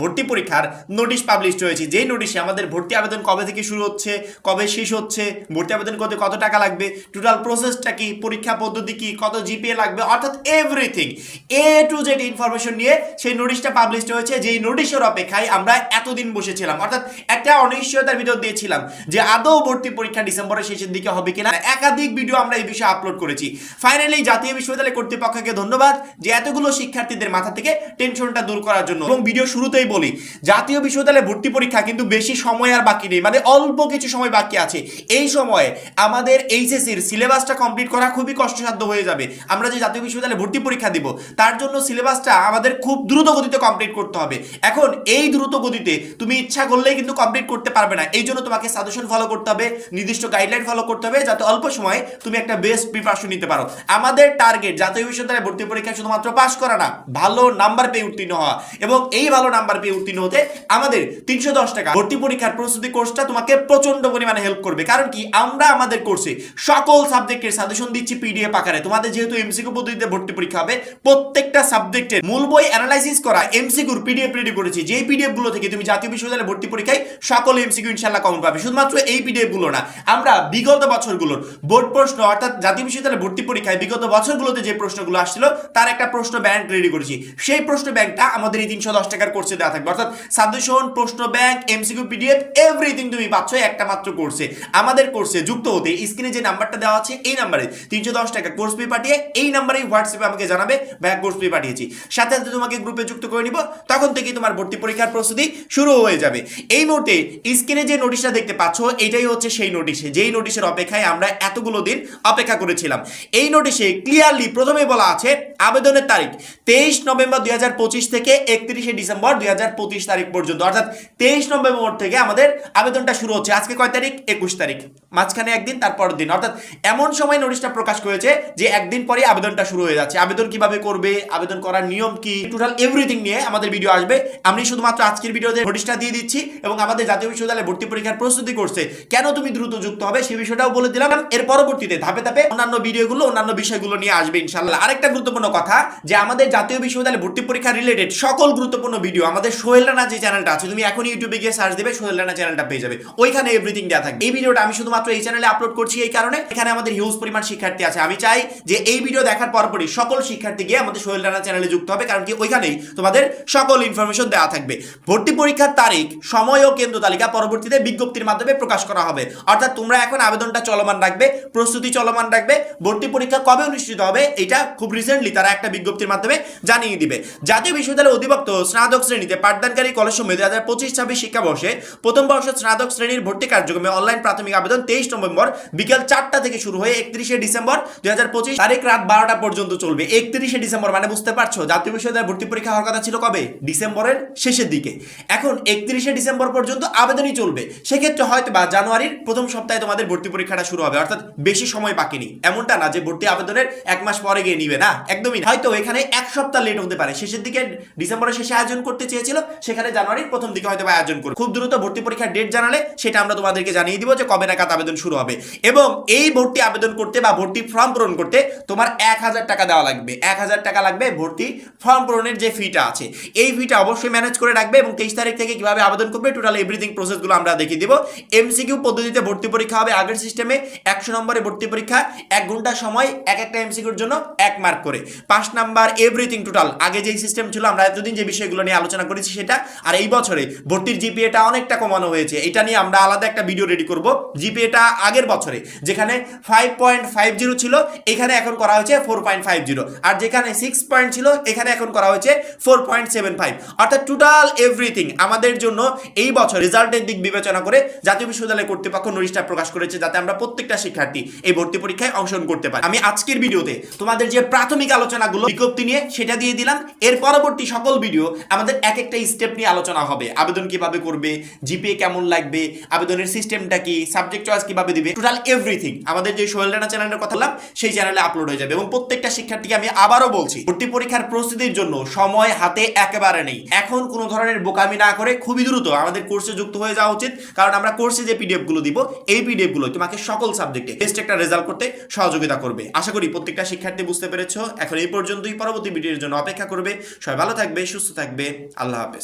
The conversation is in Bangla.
ভর্তি পরীক্ষার নোটিশ পাবলিশ হয়েছে। যেই নোটিশে আমাদের ভর্তি আবেদন কবে থেকে শুরু হচ্ছে, কবে শেষ হচ্ছে, ভর্তি আবেদন করতে কত টাকা লাগবে টোটাল প্রসেসটা কি, পরীক্ষা পদ্ধতি কি, কত জিপিএ লাগবে, অর্থাৎ everything A to Z information নিয়ে সেই নোটিশটা পাবলিশ হয়েছে। যেই নোটিশের অপেক্ষায় আমরা এতদিন বসেছিলাম, অর্থাৎ একটা অনিশ্চয়তার ভিতর দিয়েছিলাম যে আদৌ ভর্তি পরীক্ষা ডিসেম্বরের শেষের দিকে হবে কিনা। একাধিক ভিডিও আমরা এই বিষয়ে আপলোড করেছি। ফাইনালি জাতীয় বিশ্ববিদ্যালয় কর্তৃপক্ষকে ধন্যবাদ যে এতগুলো শিক্ষার্থীদের মাথা থেকে টেনশনটা দূর করার জন্য এবং ভিডিও শুরুতেই বলি। জাতীয় বিশ্ববিদ্যালয়ে ভর্তি পরীক্ষা কিন্তু বেশি সময় আর বাকি নেই। মানে অল্প কিছু সময় বাকি আছে। এই সময়ে আমাদের এইচএসির সিলেবাসটা কমপ্লিট করা খুবই কষ্টসাধ্য হয়ে যাবে। আমরা যে জাতীয় বিশ্ববিদ্যালয়ে ভর্তি পরীক্ষা দিব, তার জন্য সিলেবাসটা আমাদের খুব দ্রুত গতিতে কমপ্লিট করতে হবে। এখন এই দ্রুত গতিতে তুমি ইচ্ছা করলেই কিন্তু কমপ্লিট করতে পারবে না। এই জন্য তোমাকে সাজেশন ফলো করতে হবে, নির্দিষ্ট গাইডলাইন ফলো করতে হবে, যাতে অল্প সময়ে তুমি একটা বেস্ট প্রিপারেশন নিতে পারো। আমাদের টার্গেট জাতীয় বিশ্ববিদ্যালয়ে ভর্তি পরীক্ষা শুধুমাত্র পাশ করা না, ভালো নাম্বার পেয়ে উত্তীর্ণ হওয়া। এবং এই ভালো নাম্বার পেয়ে উত্তীর্ণ হতে আমাদের তিনশো দশ টাকা ভর্তি পরীক্ষার প্রস্তুতি কোর্সটা তোমাকে প্রচণ্ড পরিমাণে হেল্প করবে। কারণ কি? আমরা আমাদের কোর্সে সকল সাবজেক্টের সাজেশন দিচ্ছি পিডিএফ আকারে। তোমাদের যেহেতু এমসিকিউ পদ্ধতিতে ভর্তি পরীক্ষা হবে, প্রত্যেকটা সাবজেক্টের মূল বই অ্যানালাইসিস করা এমসিকিউর পিডিএফ রেডি করেছি। যেই পিডিএফগুলো থেকে তুমি জাতীয় বিশ্ববিদ্যালয়ে ভর্তি পরীক্ষায় সকল এমসিকিউ ইনশাল্লাহ কমন পাবে। শুধুমাত্র এই পিডিএফগুলো না, আমরা বিগত বছরগুলোর বোর্ড প্রশ্ন অর্থাৎ জাতীয় বিশ্ববিদ্যালয়ে ভর্তি পরীক্ষায় বিগত বছরগুলোতে যে প্রশ্নগুলো আসছিল, তার একটা প্রশ্ন ব্যাংক রেডি করেছি। সেই প্রশ্ন ব্যাংকটা আমাদের এই তিনশো দশ টাকার কোর্সে দেওয়া থাকবে। অর্থাৎ সাজেশন প্রশ্ন ব্যাংক এমসিকিউ পিডিএফ এভরিথিং তুমি পাচ্ছ, একটা মাত্র কোর্সে আমাদের কোর্সে যুক্ত হতে স্ক্রিনে যে নাম্বারটা দেওয়া আছে, এই নাম্বারে তিনশো দশ টাকা কোর্স পাঠিয়ে এই হোয়াটসঅ্যাপে আমাকে জানাবে কোর্স পাঠিয়েছি। সাথে সাথে তোমাকে গ্রুপে যুক্ত করে নিব, তখন তোমার ভর্তি পরীক্ষার প্রস্তুতি শুরু হয়ে যাবে। এই মুহূর্তে স্ক্রিনে যে নোটিশটা দেখতে পাচ্ছ, এটাই হচ্ছে সেই নোটিশে যেই নোটিশের অপেক্ষায় আমরা এতগুলো দিন অপেক্ষা করেছিলাম। এই নোটিশে ক্লিয়ারলি প্রথমে বলা আছে, আবেদনের তারিখ, তেইশ নভেম্বর দুই হাজার পঁচিশ থেকে একত্রিশে ডিসেম্বর দুই তারিখ পর্যন্ত, অর্থাৎ তেইশ নভেম্বর থেকে আমাদের আবেদনটা শুরু হচ্ছে। আজকে কয় তারিখ? একুশ তারিখ। মাঝখানে একদিন তারপর দিন। অর্থাৎ এমন সময় নোটিশটা প্রকাশ করেছে যে একদিন পরে আবেদনটা শুরু হয়ে যাচ্ছে। আবেদন কীভাবে করবে? আবেদন করার নিয়ম কি? টোটাল এভরিথিং নিয়ে আমাদের ভিডিও আসবে। আমি শুধুমাত্র আজকের ভিডিওতে নোটিশটা দিয়ে দিচ্ছি এবং আমাদের জাতীয় বিশ্ববিদ্যালয়ে ভর্তি পরীক্ষার প্রস্তুতি করছে। কেন তুমি দ্রুত যুক্ত হবে? সেই বিষয়টাও বলে দিলাম। এর পরবর্তীতে ধাপে ধাপে অন্যান্য ভিডিওগুলো অন্যান্য বিষয়গুলো নিয়ে আসবে ইনশাল্লাহ আরেকটা গুরুত্বপূর্ণ কথা যে আমাদের জাতীয় বিশ্ববিদ্যালয়ে ভর্তি পরীক্ষা রিলেটেড সকল গুরুত্বপূর্ণ ভিডিও আমাদের সোহেল রানা যে চ্যানেলটা আছে, তুমি এখন ইউটিউবে গিয়ে সার্চ দেবে, সোহেল রানা চ্যানেলটা পেয়ে যাবে। ওইখানে এভরিথিং দেওয়া থাকবে। এই ভিডিওটা আমি শুধুমাত্র এই চ্যানেলে আপলোড করছি এই কারণে, এখানে আমাদের হিউজ পরিমাণ শিক্ষার্থী আছে। আমি চাই যে এই ভিডিও দেখার পরপরই সকল শিক্ষার্থী গিয়ে আমাদের সোহেল রানা চ্যানেলে যুক্ত হবে, কারণ কি ওইখানেই তোমাদের সকল ইনফরমেশন দেওয়া থাকবে। ভর্তি পরীক্ষার তারিখ, সময় ও কেন্দ্র তালিকা পরবর্তীতে বিজ্ঞপ্তির মাধ্যমে প্রকাশ করা হবে। অর্থাৎ তোমরা এখন আবেদনটা চলমান রাখবে, প্রস্তুতি চলমান রাখবে, ভর্তি পরীক্ষা কবে অনুষ্ঠিত হবে, এটা খুব রিসেন্টলি তারা একটা বিজ্ঞপ্তির মাধ্যমে জানিয়ে দিবে। জাতীয় বিশ্ববিদ্যালয়ের অধিভুক্ত স্নাতক শ্রেণীতে পাঠদানকারী কলেজ সময় দুই হাজার পঁচিশ, ছাব্বিশ শিক্ষাবর্ষে প্রথম বর্ষ স্নাতক শ্রেণির ভর্তি কার্যক্রমে অনলাইন প্রাথমিক আবেদন তেইশ নভেম্বর বিকেল চারটা থেকে শুরু হয়ে একত্রিশে ডিসেম্বর দুই হাজার পঁচিশ তারিখ রাত বারোটা পর্যন্ত চলবে। একত্রিশে ডিসেম্বর মানে বুঝতে পারছ? জাতীয় বিশ্ববিদ্যালয়ে ভর্তি পরীক্ষা হওয়ার কথা ছিল কবে? ডিসেম্বরের শেষের দিকে। এখন একত্রিশে ডিসেম্বর পর্যন্ত আবেদনই চলবে। সেক্ষেত্রে হয়তো বা জানুয়ারির প্রথম সপ্তাহে তোমাদের ভর্তি পরীক্ষাটা শুরু হবে। অর্থাৎ বেশি সময় বাকি নেই। এমনটা না যে ভর্তি আবেদনের এক মাস পরে গিয়ে নিবে। না, একদমই হয়তো এখানে এক সপ্তাহ লেট হতে পারে। শেষের দিকে ডিসেম্বরের শেষে আয়োজন করতে চেয়েছিল, সেখানে জানুয়ারির প্রথম দিকে হয়তো আয়োজন করবে খুব দ্রুত ভর্তি পরীক্ষার ডেট জানালে সেটা আমরা তোমাদেরকে জানিয়ে দিব যে কবে নাগাদ আবেদন শুরু হবে। এবং এই ভর্তি আবেদন করতে বা ভর্তি ফর্ম পূরণ করতে তোমার এক হাজার টাকা দেওয়া লাগবে। এক হাজার টাকা লাগবে ভর্তি ফর্ম পূরণের যে ফিটা আছে। এই ফিটা অবশ্যই ম্যানেজ করে রাখবে এবং তেইশ তারিখ থেকে কীভাবে আবেদন করবে টোটাল এভরিথিং প্রসেসগুলো আমরা দেখিয়ে দিব। এমসিকিউ পদ্ধতিতে ভর্তি পরীক্ষা হবে আগের সিস্টেমে একশো নম্বরে ভর্তি পরীক্ষা, এক ঘণ্টা সময়, এক একটা এমসিকিউর জন্য এক মার্ক করে। পাঁচ নাম্বার এভরিথিং টোটাল আগে যেই সিস্টেম ছিল, আমরা এতদিন যে বিষয়গুলো নিয়ে আলোচনা করেছি সেটা। আর এই বছরে ভর্তির জিপিএটা অনেকটা কমানো হয়েছে। এটা নিয়ে আমরা আলাদা একটা ভিডিও রেডি করব। জিপিএটা আগের বছরে, যেখানে ফাইভ পয়েন্ট ফাইভ জিরো ছিল, এখানে এখন করা হয়েছে ফোর পয়েন্ট ফাইভ জিরো আর যেখানে সিক্স পয়েন্ট ছিল, এখানে এখন করা হয়েছে ফোর পয়েন্ট সেভেন ফাইভ অর্থাৎ টোটাল এভরিথিং আমাদের জন্য এই বছর রেজাল্টের দিক বিবেচনা করে জাতীয় বিশ্ববিদ্যালয় কর্তৃপক্ষ নোটিশটা প্রকাশ করেছে, যাতে আমরা প্রত্যেকটা শিক্ষার্থী এই ভর্তি পরীক্ষায় অংশগ্রহণ করতে পারি। আমি আজকের ভিডিওতে তোমাদের যে প্রাথমিক আলোচনাগুলো, বিজ্ঞপ্তি নিয়ে সেটা দিয়ে দিলাম। এর পরবর্তী সকল ভিডিও আমাদের এক একটা স্টেপ নিয়ে আলোচনা হবে। আবেদন কীভাবে করবে? জিপিএ কেমন লাগবে? আবেদনের সিস্টেমটা কি? সাবজেক্ট চয়েস কীভাবে দিবে? টোটাল এভরিথিং আমাদের যে সোহেল রানা চ্যানেলের কথা বললাম, সেই চ্যানেলে আপলোড হয়ে যাবে। এবং প্রত্যেকটা শিক্ষার্থীকে আমি আবারও বলছি, ভর্তি পরীক্ষার প্রস্তুতির জন্য সময় হাতে একেবারে নেই। এখন কোনো ধরনের বোকামি না করে খুবই দ্রুত আমাদের কোর্সে যুক্ত হয়ে যাওয়া উচিত। কারণ আমরা কোর্সে যে পিডিএফগুলো দিব, এই পিডিএফগুলো তোমাকে সকল সাবজেক্টে বেস্ট একটা রেজাল্ট করতে সহযোগিতা করবে। আশা করি প্রত্যেকটা শিক্ষার্থী বুঝতে পেরেছ। এখন এই পর্যন্তই। পরবর্তী ভিডিওর জন্য অপেক্ষা করবে। সবাই ভালো থাকবে, সুস্থ থাকবে। আল্লাহ হাফেজ